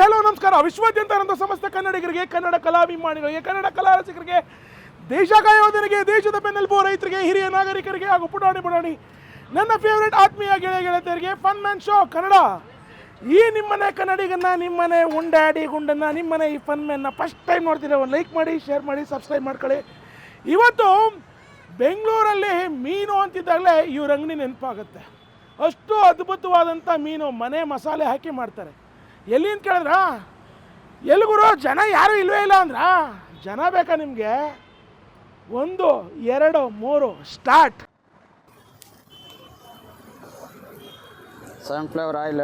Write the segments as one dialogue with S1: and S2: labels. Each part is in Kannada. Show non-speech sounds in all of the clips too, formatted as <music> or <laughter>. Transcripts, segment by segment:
S1: ಹಲೋ, ನಮಸ್ಕಾರ. ವಿಶ್ವಾದ್ಯಂತ ಅನಂತ ಸಮಸ್ತ ಕನ್ನಡಿಗರಿಗೆ, ಕನ್ನಡ ಕಲಾಭಿಮಾನಿಗಳಿಗೆ, ಕನ್ನಡ ಕಲಾ ರಸಿಕರಿಗೆ ದೇಶ ಕಾಯೋದನಿಗೆ ದೇಶದ ಬೆನ್ನೆಲುಬು ರೈತರಿಗೆ, ಹಿರಿಯ ನಾಗರಿಕರಿಗೆ ಹಾಗೂ ಪುಟಾಣಿ ಪುಟಾಣಿ ನನ್ನ ಫೇವ್ರೆಟ್ ಆತ್ಮೀಯ ಗೆಳೆಯ ಗೆಳತಿಯರಿಗೆ ಫನ್ ಮ್ಯಾನ್ ಶೋ ಕನ್ನಡ. ಈ ನಿಮ್ಮನೆ ಕನ್ನಡಿಗನ್ನ, ನಿಮ್ಮನೆ ಉಂಡಾಡಿ ಗುಂಡನ್ನ, ನಿಮ್ಮನೆ ಈ ಫನ್ ಮ್ಯಾನ್ನ ಫಸ್ಟ್ ಟೈಮ್ ನೋಡ್ತೀರ ಒಂದು ಲೈಕ್ ಮಾಡಿ ಶೇರ್ ಮಾಡಿ ಸಬ್ಸ್ಕ್ರೈಬ್ ಮಾಡ್ಕೊಳ್ಳಿ. ಇವತ್ತು ಬೆಂಗಳೂರಲ್ಲಿ ಮೀನು ಅಂತಿದ್ದಾಗಲೇ ಇವ್ರ ಅಂಗಡಿ ನೆನಪಾಗುತ್ತೆ. ಅಷ್ಟು ಅದ್ಭುತವಾದಂಥ ಮೀನು ಮನೆ ಮಸಾಲೆ ಹಾಕಿ ಮಾಡ್ತಾರೆ. ಎಲ್ಲಿ ಅಂತ ಕೇಳಿದ್ರ? ಎಲ್ಲಿ ಗುರು ಜನ ಯಾರೂ ಇಲ್ವೇ ಇಲ್ಲ ಅಂದ್ರ? ಜನ ಬೇಕಾ ನಿಮಗೆ? ಒಂದು ಎರಡು ಮೂರು ಸ್ಟಾರ್ಟ್
S2: ಸನ್ಫ್ಲವರ್ ಆಯಿಲ್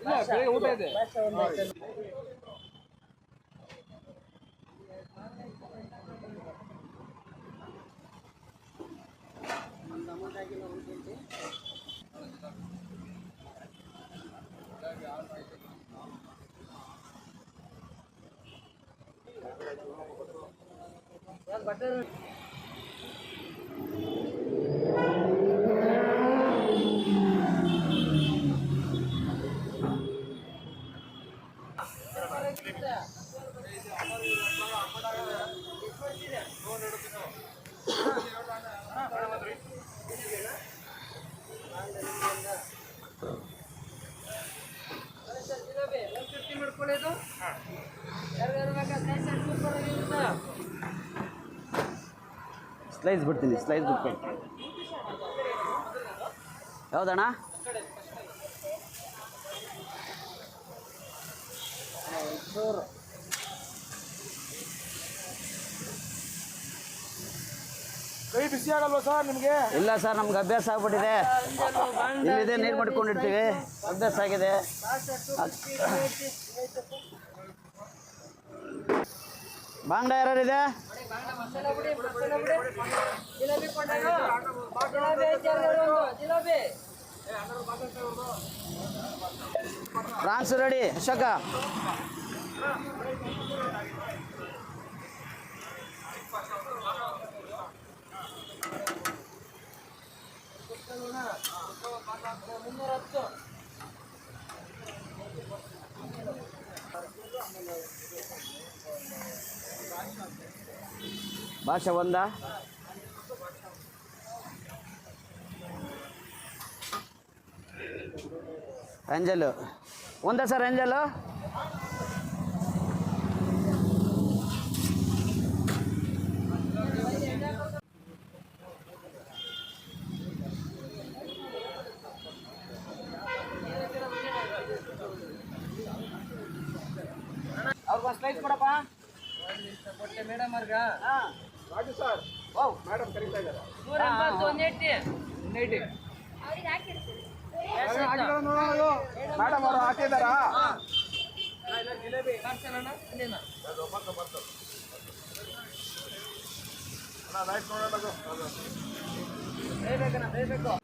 S2: ಇಲ್ಲ ಬೆಳಿಗ್ಗೆ ಊಟ ಇದೆ ಬಟರ್ ಸ್ಲೈಸ್ ಬಿಡ್ತೀನಿ ಸ್ಲೈಸ್ ಬಿಟ್ಕೊಂಡು ಯಾವ್ದಣ್ಣ?
S1: ಕೈ ಬಿಸಿ ಆಗಲ್ವಾ ಸರ್ ನಿಮಗೆ?
S2: ಇಲ್ಲ ಸರ್ ನಮ್ಗೆ ಅಭ್ಯಾಸ ಆಗ್ಬಿಟ್ಟಿದೆ. ಇಲ್ಲಿದೆ ನೀರು ಮಾಡ್ಕೊಂಡಿರ್ತೀವಿ. ಅಭ್ಯಾಸ ಆಗಿದೆ. ಬಾಂಗ್ಡ ಯಾರಿದೆ ಫ್ರಾನ್ಸ್ ರೆಡಿ ಅಶೋಕ ಭಾಷೆ ಒಂದ? ರಂಜಲು ಒಂದಾ ಸರ್ ರಂಜಲು ಅವ್ರಿಗೆ ಸ್ಲೈಸ್ ಕೊಡಪ್ಪ. ಮೇಡಮ್ ಅವ್ರಿಗ.
S1: ರಾಜು ಸರ್ ಓ ಮೇಡಮ್ ಕರಿತಾ ಇದ್ದಾರೆ ನೂರ
S2: ಎಂಬತ್ತು ಒನ್ ಏಯ್ಟಿ ಒನ್ ಏಯ್ಟಿ ಅವರು
S3: ಹಾಕಿದಾರಾ ಜಿಲೇಬಿ ಲೈಟ್
S2: ನೋಡೋಣ ಬೇಯಬೇಕು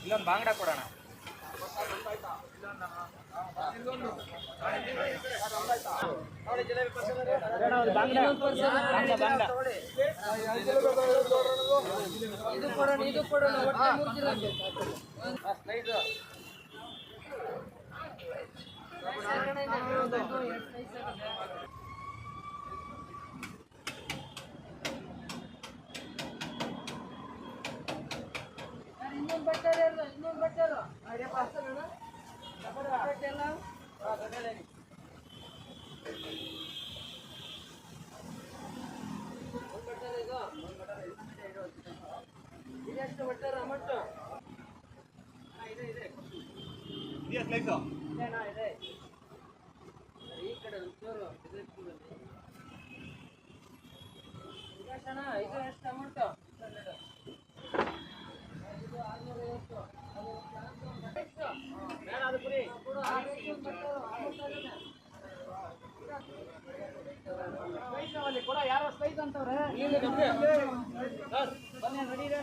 S2: ಇಲ್ಲೊಂದು
S4: ಬಾಂಗ್ಡ ಕೊಡೋಣ. ಇದು ಬಟ್ಟೆ ಇನ್ನೊಂದು ಬಟ್ಟೆ ಅಲ್ಲ ಒಂದ್ ಬಟ್ಟೆ ಅಲ್ಲ ಇದು ಇದೆಷ್ಟು ಬಟ್ಟೆ ಅಲ್ಲ ಅಮೌಂಟು ಇದೇನಾ ಇದೆ ಈ ಕಡೆ ಒಂಚೂರು ಇದು ಇಟ್ಕೊಳ್ಳಿ. ಇದೆಷ್ಟಣ್ಣ? ಇದು ಎಷ್ಟು ಅಮೌಂಟು ಇದು ಆರ್ನೂರೈವತ್ತು. ಅದು ಎಷ್ಟು? ಬೇಡ ಅದು ಬಿಡಿ. ಕೊಡು, ಆರ್ನೂರು ಬಟ್ಟೆ ಅಮೌಂಟ್ ಅದನ್ನ. ಸ್ಪೈಸ್ ಅವಲ್ಲಿ ಕೊಡ, ಯಾರೋ ಸ್ಪೈಸ್ ಅಂತವ್ರೆ. ಬಸ್, ಬನ್ನಿ ರೆಡಿ ಇದೆ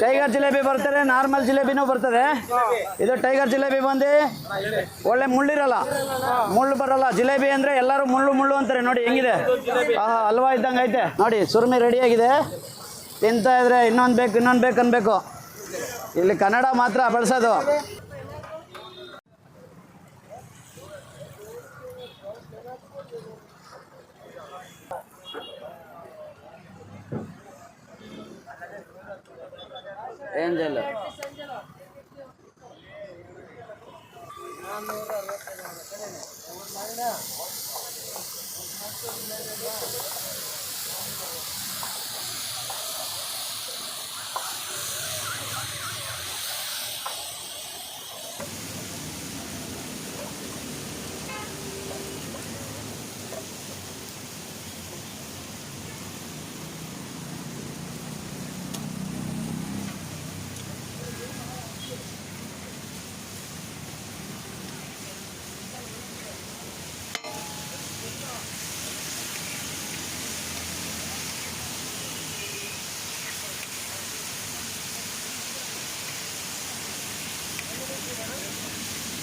S2: ಟೈಗರ್ ಜಿಲೇಬಿ ಬರ್ತಾರೆ ನಾರ್ಮಲ್ ಜಿಲೇಬಿನೂ ಬರ್ತದೆ. ಇದು ಟೈಗರ್ ಜಿಲೇಬಿ ಬಂದು ಒಳ್ಳೆ ಮುಳ್ಳಿರಲ್ಲ. ಮುಳ್ಳು ಬರಲ್ಲ. ಜಿಲೇಬಿ ಅಂದ್ರೆ ಎಲ್ಲರೂ ಮುಳ್ಳು ಮುಳ್ಳು ಅಂತಾರೆ. ನೋಡಿ ಹೆಂಗಿದೆ? ಆಹಾ, ಹಲ್ವಾ ಇದ್ದಂಗೆ ಐತೆ. ನೋಡಿ, ಸುರ್ಮಿ ರೆಡಿಯಾಗಿದೆ ತಿಂತ ಇದ್ರೆ ಇನ್ನೊಂದು ಬೇಕು ಇನ್ನೊಂದು ಬೇಕು ಅನ್ಬೇಕು. ಇಲ್ಲಿ ಕನ್ನಡ ಮಾತ್ರ ಬಳಸೋದು. ಏಂಜಲ್
S4: చేయలేదు Thank you.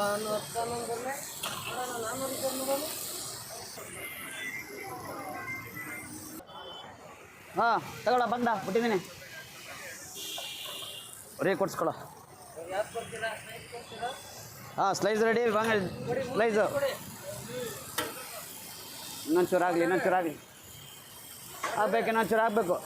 S4: ಹನ್ನೊಂದು ಬರಲೆ ನೋಡೋಣ ನಾನ್ನೂರು ರೂಪಾಯಿ ನೋಡೋಣ
S2: ಹಾಂ ತಗೊಳ ಬಂದ ಬಿಟ್ಟಿದ್ದೀನಿ. ರೀ ಕೊಡ್ಸ್ಕೊಳ. ಹಾ ಸ್ಲೈಸ್ ರೆಡಿ ಬಂಗ ಸ್ಲೈಸು. ಇನ್ನೊಂದು ಚೂರು ಆಗಲಿ ಇನ್ನೊಂದು ಚೂರು ಆಗಲಿ. ಆಗ್ಬೇಕು ಇನ್ನೊಂದು ಚೂರು ಆಗಬೇಕು.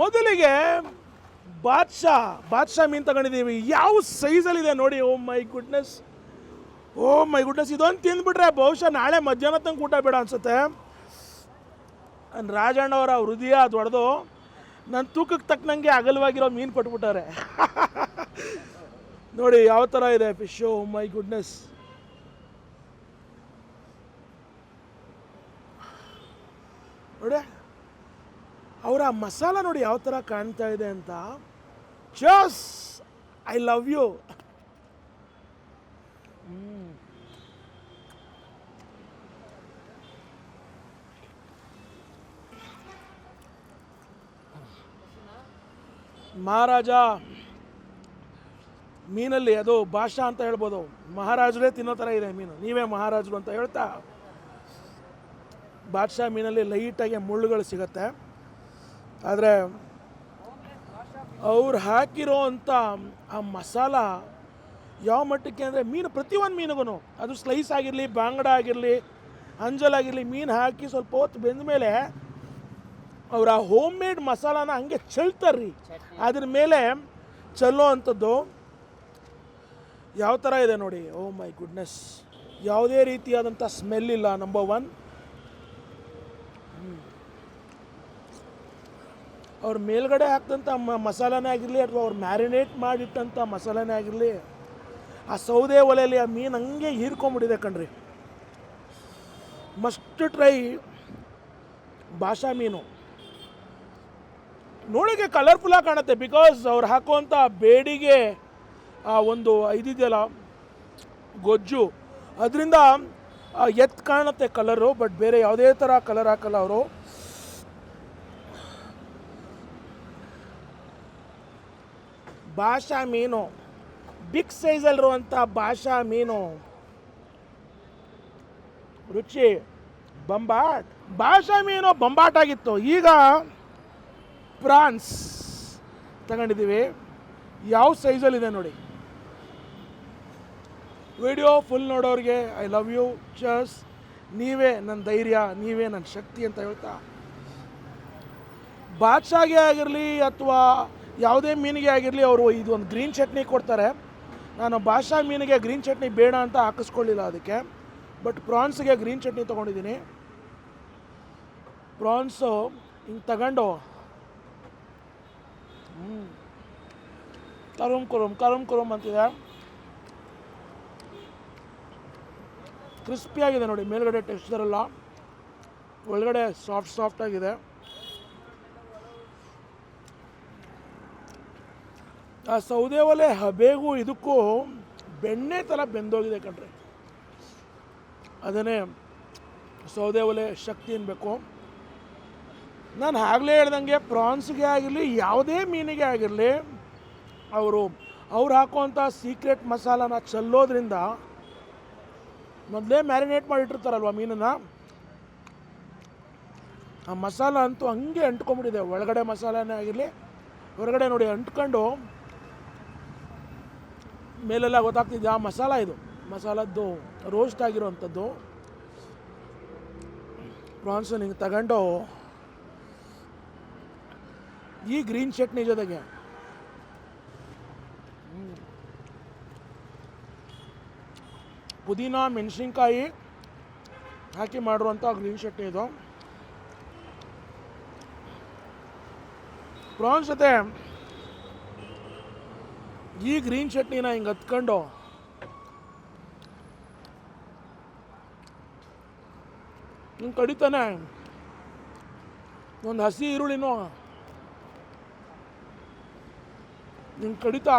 S1: ಮೊದಲಿಗೆ ಬಾದ್ಶಾ ಬಾದ್ಶಾ ಮೀನು ತಗೊಂಡಿದ್ದೀವಿ. ಯಾವ ಸೈಜಲ್ಲಿದೆ ನೋಡಿ ಓ my goodness O my goodness ಇದೊಂದು ತಿಂದ್ಬಿಟ್ರೆ ಬಹುಶಃ ನಾಳೆ ಮಧ್ಯಾಹ್ನ ತನಕ ಊಟ ಬೇಡ ಅನ್ಸುತ್ತೆ. ರಾಜಣ್ಣ ರಾಜಣ್ಣವರ ಹೃದಯ ದೊಡ್ಡದು. ನನ್ನ ತೂಕಕ್ಕೆ ತಕ್ಕನಂಗೆ ಅಗಲವಾಗಿರೋ ಮೀನು ಕೊಟ್ಬಿಟ್ಟಾರೆ <laughs> ನೋಡಿ, ಯಾವ ಥರ ಇದೆ ಫಿಶ್ ಓ ಮೈ ಗುಡ್ನೆಸ್ ನೋಡಿ ಅವರ ಮಸಾಲ ನೋಡಿ ಯಾವ ಥರ ಕಾಣ್ತಾ ಇದೆ ಅಂತ. Just I love you Maharaja, ಮೀನಲ್ಲಿ ಅದು ಭಾಷಾ ಅಂತ ಹೇಳ್ಬೋದು. ಮಹಾರಾಜರೇ ತಿನ್ನೋ ಥರ ಇದೆ ಮೀನು. ನೀವೇ ಮಹಾರಾಜರು ಅಂತ ಹೇಳ್ತಾ ಬಾದ್ಶಾ ಮೀನಲ್ಲಿ ಲೈಟಾಗಿ ಮುಳ್ಳುಗಳು ಸಿಗುತ್ತೆ. ಆದರೆ ಅವ್ರು ಹಾಕಿರೋ ಅಂಥ ಆ ಮಸಾಲ ಯಾವ ಮಟ್ಟಕ್ಕೆ ಅಂದರೆ ಮೀನು ಪ್ರತಿಯೊಂದು ಮೀನಿಗೂ ಅದು ಸ್ಲೈಸ್ ಆಗಿರಲಿ ಬಾಂಗಡ ಆಗಿರಲಿ ಅಂಜಲ್ ಆಗಿರಲಿ ಮೀನು ಹಾಕಿ ಸ್ವಲ್ಪ ಹೊತ್ತು ಬೆಂದ ಮೇಲೆ ಅವ್ರು ಆ ಹೋಮ್ ಮೇಡ್ ಮಸಾಲಾನ ಹಂಗೆ ಚೆಲ್ತಾರ್ರಿ. ಅದ್ರ ಮೇಲೆ ಚೆಲ್ಲೋ ಅಂಥದ್ದು ಯಾವ ಥರ ಇದೆ ನೋಡಿ. ಓ ಮೈ ಗುಡ್ನೆಸ್ ಯಾವುದೇ ರೀತಿಯಾದಂಥ ಸ್ಮೆಲ್ ಇಲ್ಲ ನಂಬರ್ ಒನ್ ಅವ್ರ ಮೇಲ್ಗಡೆ ಹಾಕ್ದಂಥ ಮ ಮಸಾಲೆನೇ ಆಗಿರಲಿ ಅಥವಾ ಅವ್ರು ಮ್ಯಾರಿನೇಟ್ ಮಾಡಿಟ್ಟಂಥ ಮಸಾಲೆನೇ ಆಗಿರಲಿ, ಆ ಸೌದೆ ಒಲೆಯಲ್ಲಿ ಆ ಮೀನು ಹಂಗೆ ಹೀರ್ಕೊಂಬಿಟ್ಟಿದೆ ಕಣ್ರಿ. ಮಸ್ಟ್ ಟ್ರೈ ಭಾಷಾ ಮೀನು. ನೋಡೋಕ್ಕೆ ಕಲರ್ಫುಲ್ಲಾಗಿ ಕಾಣುತ್ತೆ ಬಿಕಾಸ್ ಅವ್ರು ಹಾಕುವಂಥ ಬೇಡಿಗೆ, ಆ ಒಂದು ಇದಿದೆಯಲ್ಲ, ಗೊಜ್ಜು. ಅದರಿಂದ ಎತ್ತು ಕಾಣುತ್ತೆ ಕಲರು ಬಟ್ ಬೇರೆ ಯಾವುದೇ ಥರ ಕಲರ್ ಹಾಕಲ್ಲ ಅವರು. ಭಾಷಾ ಮೀನು ಬಿಗ್ ಸೈಜಲ್ಲಿರುವಂಥ ಭಾಷಾ ಮೀನು. ರುಚಿ, ಬಂಬಾಟ್. ಭಾಷಾ ಮೀನು ಬಂಬಾಟ್ ಆಗಿತ್ತು. ಈಗ ಪ್ರಾನ್ಸ್ ತಗೊಂಡಿದ್ದೀವಿ. ಯಾವ ಸೈಜಲ್ಲಿದೆ ನೋಡಿ. ವಿಡಿಯೋ ಫುಲ್ ನೋಡೋರಿಗೆ ಐ ಲವ್ ಯು ಚಸ್ ನೀವೇ ನನ್ನ ಧೈರ್ಯ, ನೀವೇ ನನ್ನ ಶಕ್ತಿ ಅಂತ ಹೇಳ್ತಾ. ಬಾದ್ಶಾಗೆ ಆಗಿರಲಿ ಅಥವಾ ಯಾವುದೇ ಮೀನಿಗೆ ಆಗಿರಲಿ ಅವರು ಇದೊಂದು ಗ್ರೀನ್ ಚಟ್ನಿ ಕೊಡ್ತಾರೆ. ನಾನು ಭಾಷಾ ಮೀನಿಗೆ ಗ್ರೀನ್ ಚಟ್ನಿ ಬೇಡ ಅಂತ ಹಾಕಿಸ್ಕೊಳ್ಳಿಲ್ಲ ಅದಕ್ಕೆ. ಬಟ್ ಪ್ರಾನ್ಸ್ಗೆ ಗ್ರೀನ್ ಚಟ್ನಿ ತೊಗೊಂಡಿದ್ದೀನಿ. ಪ್ರಾನ್ಸು, ಹಿಂಗೆ ತಗೊಂಡು. ಹ್ಞೂ ಕರುಮ್ ಕುರುಮ್ ಕರುಮ್ ಕುರುಮ್ ಅಂತಿದೆ. ಕ್ರಿಸ್ಪಿ ಆಗಿದೆ ನೋಡಿ, ಮೇಲ್ಗಡೆ ಟೆಕ್ಸ್ಚರೆಲ್ಲ ಒಳಗಡೆ ಸಾಫ್ಟ್ ಸಾಫ್ಟ್ ಆ ಸೌದೆ ಒಲೆ ಹಬೆಗೂ ಇದಕ್ಕೂ ಬೆಣ್ಣೆ ಥರ ಬೆಂದೋಗಿದೆ ಕಣ್ರಿ. ಅದನ್ನೇ ಸೌದೆ ಒಲೆ ಶಕ್ತಿ ಅನ್ಬೇಕು. ನಾನು ಆಗಲೇ ಹೇಳ್ದಂಗೆ ಪ್ರಾನ್ಸ್ಗೆ ಆಗಿರಲಿ, ಯಾವುದೇ ಮೀನಿಗೆ ಆಗಿರಲಿ, ಅವರು ಅವ್ರು ಹಾಕುವಂಥ ಸೀಕ್ರೆಟ್ ಮಸಾಲಾನ ಚಲ್ಲೋದ್ರಿಂದ ಮೊದಲೇ ಮ್ಯಾರಿನೇಟ್ ಮಾಡಿಟ್ಟಿರ್ತಾರಲ್ವ ಮೀನನ್ನು? ಆ ಮಸಾಲ ಅಂತೂ ಹಂಗೆ ಅಂಟ್ಕೊಂಬಿಟ್ಟಿದೆ ಒಳಗಡೆ ಮಸಾಲನೇ ಆಗಿರಲಿ, ಹೊರಗಡೆ ನೋಡಿ ಅಂಟ್ಕೊಂಡು ಮೇಲೆಲ್ಲ ಗೊತ್ತಾಗ್ತಿದೆ ಆ ಮಸಾಲ ಇದು. ಮಸಾಲದ್ದು ರೋಸ್ಟ್ ಆಗಿರುವಂಥದ್ದು. ಪ್ರಾನ್ಸ್ ಹಿಂಗೆ ತಗೊಂಡು ಈ ಗ್ರೀನ್ ಚಟ್ನಿ ಜೊತೆಗೆ. ಪುದೀನ, ಮೆಣಸಿನ್ಕಾಯಿ ಹಾಕಿ ಮಾಡಿರುವಂಥ ಗ್ರೀನ್ ಚಟ್ನಿ ಇದು. ಪ್ರಾನ್ಸ್ ಜೊತೆ ಈ ಗ್ರೀನ್ ಚಟ್ನಿನ ಹಿಂಗೆ ಹತ್ಕೊಂಡು ಹಿಂಗೆ ಕಡಿತಾನೆ. ಒಂದು ಹಸಿ ಈರುಳ್ಳಿನೂ ಹಿಂಗೆ ಕಡಿತಾ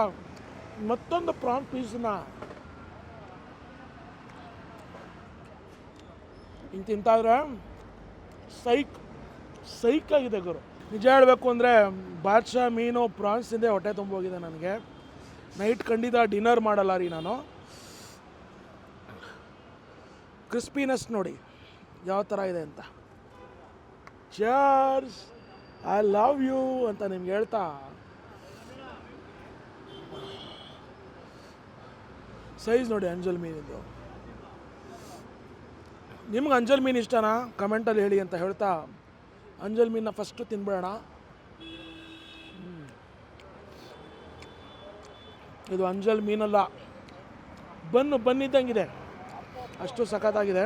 S1: ಮತ್ತೊಂದು ಪ್ರಾನ್ ಪೀಸನ್ನ ಹಿಂಗೆ ತಿಂತಾದ್ರೆ ಸೈಕ್ ಸೈಕ್ ಆಗಿದೆ ಗುರು. ನಿಜ ಹೇಳಬೇಕು ಅಂದರೆ ಬಾದ್ಶಾ ಮೀನು ಪ್ರಾನ್ಸಿಂದೇ ಹೊಟ್ಟೆ ತುಂಬೋಗಿದೆ ನನಗೆ. ನೈಟ್ ಖಂಡಿತ ಡಿನ್ನರ್ ಮಾಡಲ್ಲ ರೀ ನಾನು. ಕ್ರಿಸ್ಪಿನೆಸ್ ನೋಡಿ, ಯಾವ ಥರ ಇದೆ ಅಂತ. ಚರ್ಸ್ ಐ ಲವ್ ಯು ಅಂತ ನಿಮ್ಗೆ ಹೇಳ್ತಾ. ಸೈಜ್ ನೋಡಿ ಅಂಜಲ್ ಮೀನಿಂದು ನಿಮ್ಗೆ ಅಂಜಲ್ ಮೀನು ಇಷ್ಟನಾ? ಕಮೆಂಟಲ್ಲಿ ಹೇಳಿ ಅಂತ ಹೇಳ್ತಾ. ಅಂಜಲ್ ಮೀನನ್ನ ಫಸ್ಟು ತಿನ್ಬಿಡೋಣ. ಇದು ಅಂಜಲ್ ಮೀನಲ್ಲ. ಬನ್ನು ಬನ್ನಿದ್ದಂಗಿದೆ. ಅಷ್ಟು ಸಖತ್ತಾಗಿದೆ.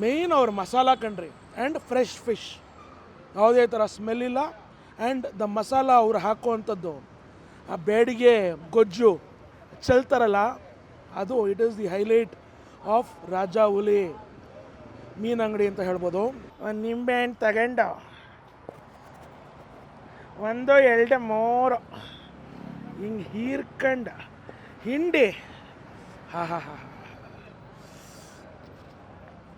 S1: ಮೇಯ್ನ್ ಅವ್ರ ಮಸಾಲ ಕಣ್ರಿ. ಆ್ಯಂಡ್ ಫ್ರೆಶ್ ಫಿಶ್ ಯಾವುದೇ ಥರ ಸ್ಮೆಲ್ ಇಲ್ಲ. ಆ್ಯಂಡ್ ದ ಮಸಾಲ ಅವ್ರು ಹಾಕುವಂಥದ್ದು. ಆ ಬೇಡಿಗೆ, ಗೊಜ್ಜು ಚೆಲ್ತಾರಲ್ಲ ಅದು it is the highlight of Raja ಹುಲಿ ಮೀನಂಗಡಿ ಅಂತ ಹೇಳ್ಬೋದು. ನಿಂಬೆ ಹಣ್ಣು ತಗೊಂಡು. ಒಂದು ಎರಡು ಮೂರು. ಹಿಂಗೆ ಹೀರ್ಕಂಡು. ಹಿಂಡಿ. ಹಾ ಹಾ ಹಾ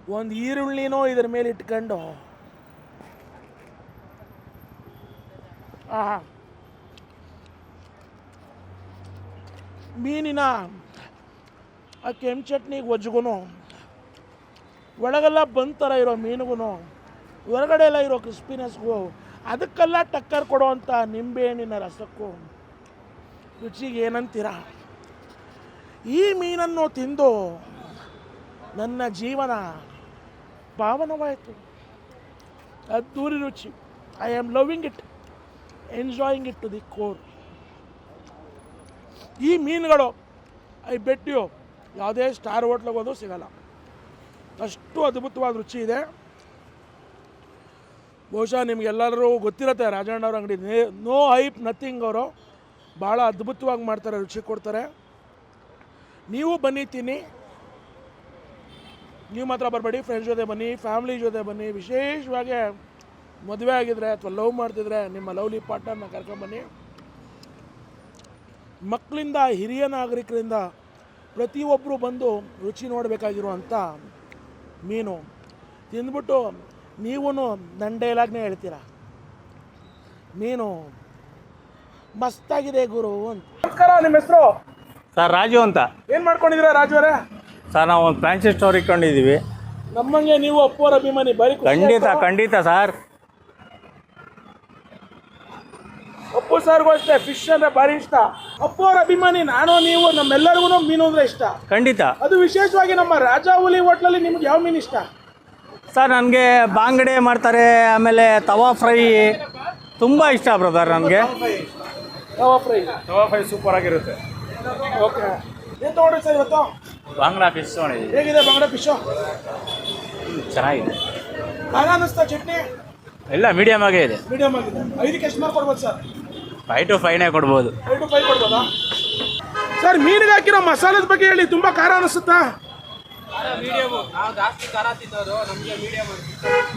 S1: ಒಂದು ಈರುಳ್ಳಿನೋ ಇದ್ರ ಮೇಲೆ ಇಟ್ಕೊಂಡು. ಆಹಾ. ಮೀನಿನ ಆ ಕೆಂಪು ಚಟ್ನಿಗೆ ಒಜ್ಜಿಗೂ ಒಳಗೆಲ್ಲ ಬಂದ್ ಥರ ಇರೋ ಮೀನಿಗೂ ಹೊರಗಡೆ ಎಲ್ಲ ಇರೋ ಕ್ರಿಸ್ಪಿನೆಸ್ಗೂ ಅದಕ್ಕೆಲ್ಲ ಟಕ್ಕರ್ ಕೊಡೋವಂಥ ನಿಂಬೆಹಣ್ಣಿನ ರಸಕ್ಕೂ ರುಚಿಗೆ ಏನಂತೀರ? ಈ ಮೀನನ್ನು ತಿಂದು ನನ್ನ ಜೀವನ ಪಾವನವಾಯಿತು ಅದ್ದೂರಿ ರುಚಿ. I am loving it enjoying it to the core ಈ ಮೀನುಗಳು ಐ ಬೆಟ್ ಯಾವುದೇ ಸ್ಟಾರ್ ಹೋಟ್ಲಿಗೆ ಹೋದ್ರೂ ಸಿಗಲ್ಲ. ಅಷ್ಟು ಅದ್ಭುತವಾದ ರುಚಿ ಇದೆ. ಬಹುಶಃ ನಿಮಗೆಲ್ಲರೂ ಗೊತ್ತಿರುತ್ತೆ ರಾಜಣ್ಣವ್ರ ಅಂಗಡಿ. ನೋ ಹೈಪ್ ನಥಿಂಗ್ ಅವರು. ಭಾಳ ಅದ್ಭುತವಾಗಿ ಮಾಡ್ತಾರೆ, ರುಚಿ ಕೊಡ್ತಾರೆ. ನೀವು ಬನ್ನಿ, ತಿನ್ನಿ. ನೀವು ಮಾತ್ರ ಬರಬೇಡಿ ಫ್ರೆಂಡ್ಸ್ ಜೊತೆ ಬನ್ನಿ ಫ್ಯಾಮ್ಲಿ ಜೊತೆ ಬನ್ನಿ. ವಿಶೇಷವಾಗಿ ಮದುವೆ ಆಗಿದ್ರೆ ಅಥವಾ ಲವ್ ಮಾಡ್ತಿದ್ರೆ ನಿಮ್ಮ ಲವ್ಲಿ ಪಾರ್ಟ್ನರ್ನ ಕರ್ಕೊಂಬನ್ನಿ ಮಕ್ಕಳಿಂದ, ಹಿರಿಯ ನಾಗರಿಕರಿಂದ ಪ್ರತಿಯೊಬ್ಬರು ಬಂದು ರುಚಿ ನೋಡಬೇಕಾಗಿರುವಂಥ ಮೀನು. ತಿಂದ್ಬಿಟ್ಟು ನೀವೂ ನನ್ನ ಡೈಲಾಗ್ನೇ ಹೇಳ್ತೀರಾ? ಮೀನು ಮಸ್ತಾಗಿದೆ ಗುರು ಅಂತ. ನಮಸ್ಕಾರ ನಿಮ್ಮ ಹೆಸರು?
S5: ಸರ್ ರಾಜು ಅಂತ.
S1: ಏನು ಮಾಡ್ಕೊಂಡಿದ್ದೀರಾ ರಾಜುವರೇ?
S5: ಸರ್ ನಾವು ಒಂದು ಫ್ಯಾನ್ಸಿ ಸ್ಟೋರ್ ಇಟ್ಕೊಂಡಿದ್ದೀವಿ.
S1: ನಮ್ಮಂಗೆ ನೀವು ಅಪ್ಪೋರ ಅಭಿಮಾನಿ ಬರೀ ಖುಷಿ
S5: ಖಂಡಿತ
S1: ಆಯ್ತು.
S5: ಖಂಡಿತ ಸರ್.
S1: ಅಪ್ಪು ಸರ್ಗೂ ಅಷ್ಟೇ ಫಿಶ್ ಅಂದ್ರೆ ಭಾರಿ ಇಷ್ಟ. ಅಪ್ಪು ಅವ್ರ ಅಭಿಮಾನಿ ನಾನು ನೀವು ನಮ್ಮೆಲ್ಲರಿಗೂ ಮೀನು ಅಂದ್ರೆ ಇಷ್ಟ.
S5: ಖಂಡಿತ.
S1: ಅದು ವಿಶೇಷವಾಗಿ ನಮ್ಮ ರಾಜಾ ಹುಲಿ ಹೋಟ್ಲಲ್ಲಿ ನಿಮ್ಗೆ ಯಾವ ಮೀನು ಇಷ್ಟ?
S5: ಸರ್ ನನಗೆ ಬಾಂಗಡೆ ಮಾಡ್ತಾರೆ ಆಮೇಲೆ ತವಾ ಫ್ರೈ ತುಂಬ ಇಷ್ಟ ಬ್ರದರ್ ನನಗೆ.
S1: Tawa fry.
S3: Tawa fry super ಆಗಿರುತ್ತೆ.
S1: ಓಕೆ. ಏನು ತೊಗೊಂಡ್ರಿ ಸರ್ ಇವತ್ತು?
S3: ಬಾಂಗ್ಡಾ ಫಿಶ್ ತೊಗೊಂಡಿದ್ದೀವಿ
S1: ಹೇಗಿದೆ ಬಾಂಗ್ಡಾ ಫಿಶು?
S3: ಚೆನ್ನಾಗಿದೆ.
S1: ಖಾರ ಅನ್ನಿಸ್ತಾ ಚಟ್ನಿ?
S3: ಎಲ್ಲ ಮೀಡಿಯಮ್ ಆಗೇ ಇದೆ.
S1: ಮೀಡಿಯಮ್ ಆಗಿದೆ. ಐದಕ್ಕೆ ಎಷ್ಟು ಮಾರ್ಕ್ ಕೊಡ್ಬೋದು ಸರ್?
S3: ಫೈವ್ ಟು ಫೈವ್ನೇ ಕೊಡ್ಬೋದು.
S1: ಫೈವ್ ಟು ಫೈವ್ ಕೊಡ್ಬೋದಾ? ಸರ್ ಮೀನಿಗೆ ಹಾಕಿರೋ ಮಸಾಲದ ಬಗ್ಗೆ ಹೇಳಿ ತುಂಬ ಖಾರ ಅನಿಸುತ್ತಾ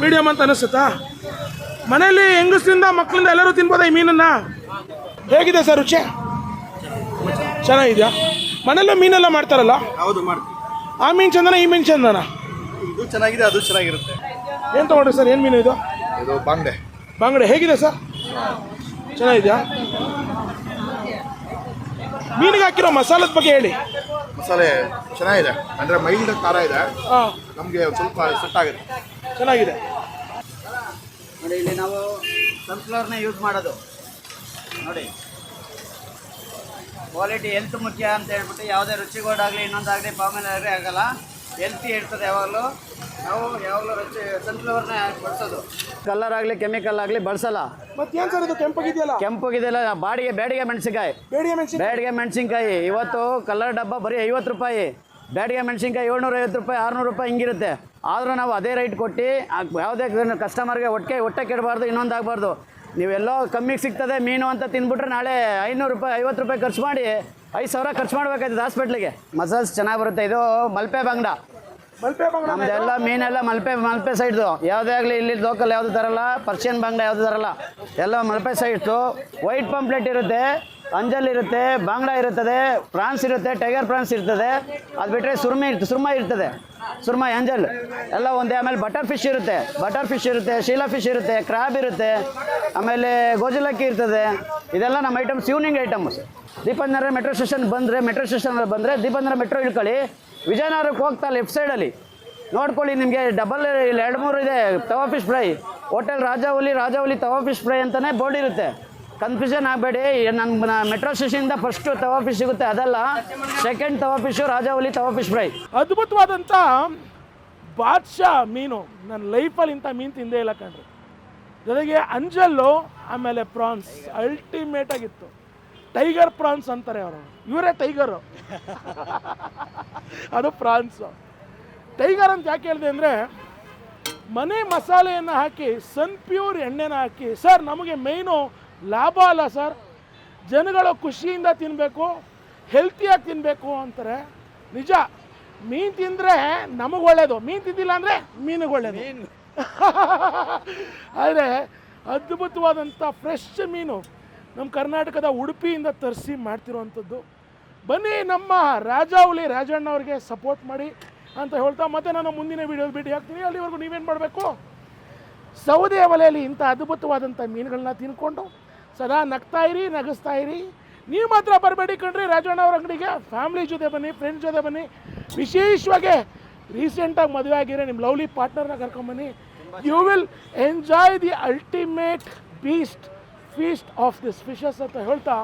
S1: ಮೀಡಿಯಮ್ ಅಂತ ಅನಿಸುತ್ತಾ? ಮನೆಯಲ್ಲಿ ಹೆಂಗಸರಿಂದ ಮಕ್ಕಳಿಂದ ಎಲ್ಲರೂ ತಿನ್ಬೋದಾ ಈ ಮೀನನ್ನ? ಹೇಗಿದೆ ಸರ್ ರುಚಿ? ಚೆನ್ನಾಗಿದೆಯಾ? ಮನೆಯಲ್ಲೂ ಮೀನೆಲ್ಲ ಮಾಡ್ತಾರಲ್ಲ?
S6: ಹೌದು ಮಾಡ್ತೀವಿ.
S1: ಆ ಮೀನು ಚಂದನ ಈ ಮೀನು ಚಂದನ?
S6: ಇದು ಚೆನ್ನಾಗಿದೆ ಅದು ಚೆನ್ನಾಗಿರುತ್ತೆ.
S1: ಏನು ತಗೊಂಡ್ರಿ ಸರ್? ಏನು ಮೀನು ಇದು?
S6: ಇದು ಬಾಂಗ್ಡೆ.
S1: ಬಾಂಗ್ಡೆ. ಹೇಗಿದೆ ಸರ್? ಚೆನ್ನಾಗಿದೆಯಾ? ಮೀನಿಗೆ ಹಾಕಿರೋ ಮಸಾಲದ ಬಗ್ಗೆ ಹೇಳಿ.
S6: ಮಸಾಲೆ ಚೆನ್ನಾಗಿದೆ. ಅಂದರೆ ಮೈಲ್ಡ್ ಖಾರ ಇದೆ.
S1: ಹಾಂ.
S6: ನಮಗೆ ಸ್ವಲ್ಪ ಸೆಟ್ ಆಗುತ್ತೆ.
S1: ಚೆನ್ನಾಗಿದೆ.
S2: ನೋಡಿ ಇಲ್ಲಿ ನಾವು ಸನ್ಫ್ಲವರ್ನೇ ಯೂಸ್ ಮಾಡೋದು. ನೋಡಿ. ಕ್ವಾಲಿಟಿ ಎಂತ ಮುಖ್ಯ ಅಂತ ಹೇಳ್ಬಿಟ್ಟು ಯಾವುದೇ ರುಚಿಗೋಡಾಗಲಿ ಇನ್ನೊಂದಾಗಲಿ ಪಾಮೇಲೆ ಆಗಲಿ ಆಗಲ್ಲ. ಹೆಲ್ತಿ ಇರ್ತದೆ ಯಾವಾಗಲೂ. ನಾವು ಯಾವಾಗಲೂ ರಚ ಸನ್ಫ್ಲವರ್ನ ಬಳಸೋದು. ಕಲರ್ ಆಗಲಿ ಕೆಮಿಕಲ್ ಆಗಲಿ ಬಳಸಲ್ಲ.
S1: ಮತ್ತೇನು ಸರ್ ಇದು? ಕೆಂಪಗಿದೆಯಲ್ಲ?
S2: ಬಾಡಿಗೆ ಬೇಡಿಗೆ ಮೆಣಸಿನ್ಕಾಯಿ.
S1: ಬೇಡಿಗೆ ಮೆಣಸಿನ
S2: ಮೆಣಸಿನ್ಕಾಯಿ. ಇವತ್ತು ಕಲರ್ ಡಬ್ಬ ಬರೀ ಐವತ್ತು ರೂಪಾಯಿ. ಬ್ಯಾಡಿಗೆ ಮೆಣಸಿನ್ಕಾಯಿ ಏಳ್ನೂರ ಐವತ್ತು ರೂಪಾಯಿ ಆರುನೂರು ರೂಪಾಯಿ ಹಿಂಗಿರುತ್ತೆ. ಆದರೂ ನಾವು ಅದೇ ರೇಟ್ ಕೊಟ್ಟು ಯಾವುದೇ ಕಸ್ಟಮರ್ಗೆ ಒಟ್ಟೆ ಹೊಟ್ಟೆ ಕೆಡಬಾರ್ದು ಇನ್ನೊಂದು ಆಗಬಾರ್ದು. ನೀವೆಲ್ಲೋ ಕಮ್ಮಿಗೆ ಸಿಗ್ತದೆ ಮೀನು ಅಂತ ತಿಂದ್ಬಿಟ್ರೆ ನಾಳೆ ಐನೂರು ರೂಪಾಯಿ ಐವತ್ತು ರೂಪಾಯಿ ಖರ್ಚು ಮಾಡಿ ಐದು ಸಾವಿರ ಖರ್ಚು ಮಾಡ್ಬೇಕಾಯ್ತದೆ ಹಾಸ್ಪಿಟ್ಲಿಗೆ ಮಸಾಜ್ ಚೆನ್ನಾಗಿ ಬರುತ್ತೆ. ಇದು ಮಲ್ಪೆ ಬಂಗ್ಡ.
S1: ಮಲ್ಪೆ ಬಂಗಡ
S2: ನಮ್ದೆಲ್ಲ ಮೀನೆಲ್ಲ ಮಲ್ಪೆ ಮಲ್ಪೆ ಸೈಡ್ದು ಯಾವುದೇ ಆಗಲಿ ಇಲ್ಲಿ ಲೋಕಲ್ ಯಾವುದು ತರಲ್ಲ ಪರ್ಷಿಯನ್ ಬಂಗ್ಡ ಯಾವುದು ತರಲ್ಲ. ಎಲ್ಲ ಮಲ್ಪೆ ಸೈಡ್ದು ವೈಟ್ ಪಂಪ್ಲೆಟ್ ಇರುತ್ತೆ. ಅಂಜಲ್ ಇರುತ್ತೆ ಬಾಂಗ್ಲಾ ಇರುತ್ತದೆ, ಫ್ರಾನ್ಸ್ ಇರುತ್ತೆ, ಟೈಗರ್ ಪ್ರಾನ್ಸ್ ಇರ್ತದೆ. ಅದು ಬಿಟ್ಟರೆ ಸುರ್ಮಿ ಇರ್ತದೆ ಸುರ್ಮ ಇರ್ತದೆ. ಸುರ್ಮ, ಅಂಜಲ್, ಎಲ್ಲ ಒಂದೇ. ಆಮೇಲೆ ಬಟರ್ ಫಿಶ್ ಇರುತ್ತೆ. ಬಟರ್ ಫಿಶ್ ಇರುತ್ತೆ, ಶೀಲಾ ಫಿಶ್ ಇರುತ್ತೆ ಕ್ರ್ಯಾಬ್ ಇರುತ್ತೆ, ಆಮೇಲೆ ಗೋಜಲಕ್ಕಿ ಇರ್ತದೆ. ಇದೆಲ್ಲ ನಮ್ಮ ಐಟಮ್ಸ್ ಈವ್ನಿಂಗ್ ಐಟಮ್ಸ್. ದೀಪಂದ್ರ ಮೆಟ್ರೋ ಸ್ಟೇಷನ್ ಬಂದರೆ, ಮೆಟ್ರೋ ಸ್ಟೇಷನ್ ಬಂದರೆ ದೀಪಂದ್ರ ಮೆಟ್ರೋ ಇಳ್ಕೊಳ್ಳಿ. ವಿಜಯನಗರಕ್ಕೆ ಹೋಗ್ತಾ ಲೆಫ್ಟ್ ಸೈಡಲ್ಲಿ ನೋಡ್ಕೊಳ್ಳಿ ನಿಮಗೆ ಡಬಲ್ ಇಲ್ಲಿ ಎರಡು ಮೂರು ಇದೆ, tawa fish fry. Hotel Rajavali Rajavali tawa fish fry ಅಂತಲೇ ಬೋರ್ಡ್ ಇರುತ್ತೆ. ಕನ್ಫ್ಯೂಷನ್ ಆಗಬೇಡಿ. ನನ್ನ ಮೆಟ್ರೋ ಸ್ಟೇಷನಿಂದ ಫಸ್ಟು ತವಾ ಸಿಗುತ್ತೆ. ಅದಲ್ಲ second tawa fish Rajavali tawa fry
S1: ಅದ್ಭುತವಾದಂಥ ಬಾದ್ಶಾ ಮೀನು. ನನ್ನ ಲೈಫಲ್ಲಿ ಇಂಥ ಮೀನು ತಿಂದೇ ಇಲ್ಲ ಕಣ್ರಿ. ಜೊತೆಗೆ ಅಂಜಲ್ಲು, ಆಮೇಲೆ ಪ್ರಾನ್ಸ್. ಅಲ್ಟಿಮೇಟ್ ಆಗಿತ್ತು. ಟೈಗರ್ ಪ್ರಾನ್ಸ್ ಅಂತಾರೆ ಅವರು. ಇವರೇ ಟೈಗರು ಅದು ಪ್ರಾನ್ಸು. ಟೈಗರ್ ಅಂತ ಯಾಕೆ ಹೇಳಿದೆ ಅಂದರೆ, ಮನೆ ಮಸಾಲೆಯನ್ನು ಹಾಕಿ ಸನ್ ಪ್ಯೂರ್ ಎಣ್ಣೆನ ಹಾಕಿ ಸರ್ ನಮಗೆ ಮೇಯ್ನು ಲಾಭ ಅಲ್ಲ ಸರ್. ಜನಗಳು ಖುಷಿಯಿಂದ ತಿನ್ನಬೇಕು ಹೆಲ್ತಿಯಾಗಿ ತಿನ್ನಬೇಕು ಅಂತಾರೆ. ನಿಜ <laughs> ಮೀನು ತಿಂದರೆ ನಮಗೆ ಒಳ್ಳೇದು. ಮೀನು ತಿಂದಿಲ್ಲ ಅಂದರೆ ಮೀನಿಗೆ ಒಳ್ಳೇದು. ಆದರೆ ಅದ್ಭುತವಾದಂಥ ಫ್ರೆಶ್ ಮೀನು ನಮ್ಮ ಕರ್ನಾಟಕದ ಉಡುಪಿಯಿಂದ ತರಿಸಿ ಮಾಡ್ತಿರೋವಂಥದ್ದು. ಬನ್ನಿ ನಮ್ಮ ರಾಜಾವಳಿ ರಾಜಣ್ಣ ಅವ್ರಿಗೆ ಸಪೋರ್ಟ್ ಮಾಡಿ ಅಂತ ಹೇಳ್ತಾ ಮತ್ತೆ ನಾನು ಮುಂದಿನ ವೀಡಿಯೋ ಭೇಟಿ ಹಾಕ್ತೀನಿ ಅಲ್ಲಿವರೆಗೂ ನೀವೇನು ಮಾಡಬೇಕು? ಸೌದೆಯ ಒಲೆಯಲ್ಲಿ ಇಂಥ ಅದ್ಭುತವಾದಂಥ ಮೀನುಗಳನ್ನ ತಿನ್ಕೊಂಡು ಸದಾ ನಗ್ತಾ ಇರಿ, ನಗಿಸ್ತಾ ಇರಿ. ನೀವು ಮಾತ್ರ ಬರಬೇಡಿ ಕಣ್ರಿ, ರಾಜಣ್ಣ ಅವ್ರ ಅಂಗಡಿಗೆ. ಫ್ಯಾಮ್ಲಿ ಜೊತೆ ಬನ್ನಿ ಫ್ರೆಂಡ್ಸ್ ಜೊತೆ ಬನ್ನಿ. ವಿಶೇಷವಾಗಿ ರೀಸೆಂಟಾಗಿ ಮದುವೆ ಆಗಿರೋ ನಿಮ್ಮ ಲವ್ಲಿ ಪಾರ್ಟ್ನರ್ನ ಕರ್ಕೊಂಬನ್ನಿ. You will enjoy the ultimate beast feast of this fishes ಅಂತ ಹೇಳ್ತಾ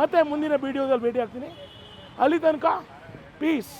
S1: ಮತ್ತೆ ಮುಂದಿನ ವೀಡಿಯೋದಲ್ಲಿ ಭೇಟಿ ಆಗ್ತೀನಿ. ಅಲ್ಲಿ ತನಕ ಪೀಸ್